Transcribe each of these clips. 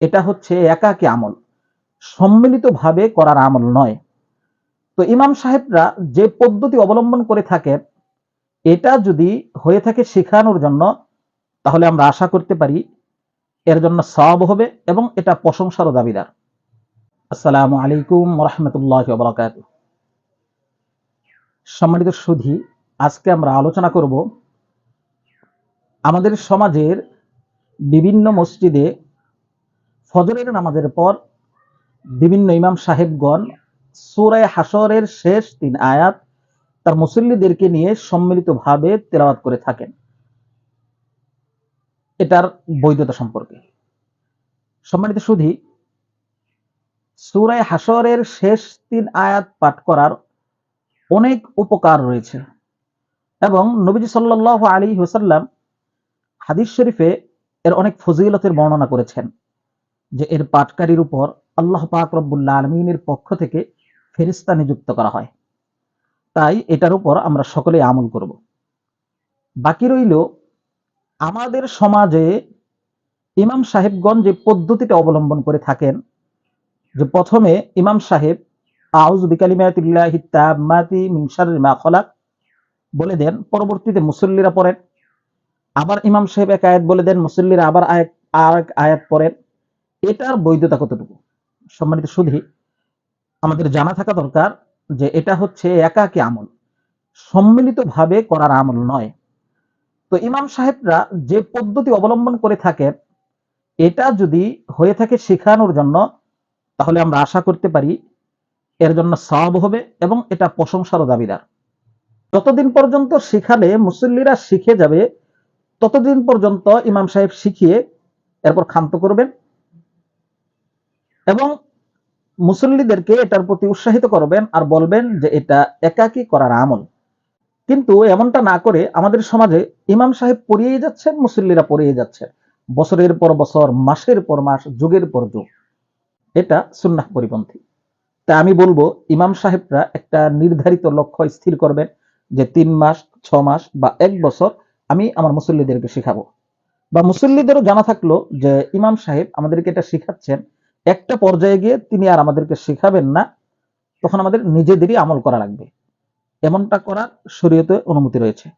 এটা হচ্ছে একাকী আমল। সম্মিলিতভাবে করার আমল নয়। তো ইমাম সাহেবরা যে পদ্ধতি অবলম্বন করে থাকেন এটা যদি হয়ে থাকে শেখানোর জন্য, তাহলে আমরা আশা করতে পারি এর জন্য সব হবে এবং এটা প্রশংসারও দাবিদার। আসসালামু আলাইকুম রহমতুল্লাহ বরকাত সম্মানিত সুধী, আজকে আমরা আলোচনা করব আমাদের সমাজের বিভিন্ন মসজিদে ফজরের নামাজের পর বিভিন্ন ইমাম সাহেবগণ সুরায় হাসরের শেষ তিন আয়াত তার মুসল্লিদেরকে নিয়ে সম্মিলিতভাবে তেলাওয়াত করে থাকেন। এটার বৈধতা সম্পর্কে। সম্মানিত সুধী সুরায় হাসরের শেষ তিন আয়াত পাঠ করার অনেক উপকার রয়েছে এবং নবীজি সাল্লাহ আলী হুসাল্লাম হাদিস শরীফে এর অনেক ফজিলতের বর্ণনা করেছেন। যে এর পাঠকারীর উপর আল্লাহ পাক রব্বুল্লা আলমিনের পক্ষ থেকে ফেরিস্তা নিযুক্ত করা হয়। তাই এটার উপর আমরা সকলে আমল করব। বাকি রইল আমাদের সমাজে ইমাম সাহেবগণ যে পদ্ধতিটা অবলম্বন করে থাকেন, যে প্রথমে ইমাম সাহেব আউজ খলাক বলে দেন, পরবর্তীতে মুসল্লিরা পড়েন। আবার ইমাম সাহেব এক আয়াত বলে দেন, মুসল্লিরা আবার আয়াত আর এক আয়াত পড়েন। এটার বৈধতা কতটুকু? সম্মানিত সুধী, আমাদের জানা থাকা দরকার যে এটা হচ্ছে একাকী আমল। সম্মিলিতভাবে করার আমল নয়। তো ইমাম সাহেবরা যে পদ্ধতি অবলম্বন করে থাকেন এটা যদি হয়ে থাকে শেখানোর জন্য, তাহলে আমরা আশা করতে পারি এর জন্য সব হবে এবং এটা প্রশংসারও দাবিদার। যতদিন পর্যন্ত শিখালে মুসল্লিরা শিখে যাবে, ততদিন পর্যন্ত ইমাম সাহেব শিখিয়ে এরপর ক্ষান্ত করবেন। এবং মুসল্লিদেরকে এটার প্রতি উৎসাহিত করবেন আর বলবেন যে এটা একাকী করার আমল। কিন্তু এমনটা না করে আমাদের সমাজে ইমাম সাহেব পড়িয়েই যাচ্ছেন, মুসল্লিরা পড়িয়ে যাচ্ছে। বছরের পর বছর, মাসের পর মাস, যুগের পর যুগ। এটা সুন্নাহ পরিপন্থী। তা আমি বলব, ইমাম সাহেবরা একটা নির্ধারিত লক্ষ্য স্থির করবেন যে তিন মাস, ছ মাস বা এক বছর আমি আমার মুসল্লিদেরকে শেখাবো। বা মুসল্লিদেরও জানা থাকল যে ইমাম সাহেব আমাদেরকে এটা শিখাচ্ছেন একটা পর্যায়ে গিয়ে তিনি আর আমাদেরকে শেখাবেন না, তখন আমাদের নিজেদেরই আমল করা লাগবে। এমনটা করার শরীয়তে অনুমতি রয়েছে।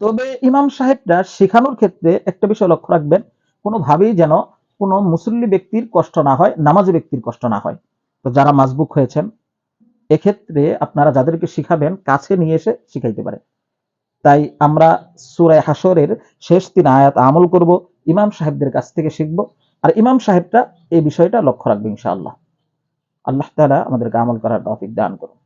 তবে ইমাম সাহেবরা শেখানোর ক্ষেত্রে একটা বিষয় লক্ষ্য রাখবেন, কোনোভাবেই যেন কোনো মুসল্লি ব্যক্তির কষ্ট না হয়, নামাজি ব্যক্তির কষ্ট না হয়। তো যারা মাজবুক হয়েছেন, এক্ষেত্রে আপনারা যাদেরকে শিখাবেন, কাছে নিয়ে এসে শিখাইতে পারে। তাই আমরা সুরায় হাসরের শেষ তিন আয়াত আমল করব, ইমাম সাহেবদের কাছ থেকে শিখব। আর ইমাম সাহেবটা এই বিষয়টা লক্ষ্য রাখবে ইনশাআল্লাহ। আল্লাহ তালা আমাদেরকে আমল করার তৌফিক দান করুন।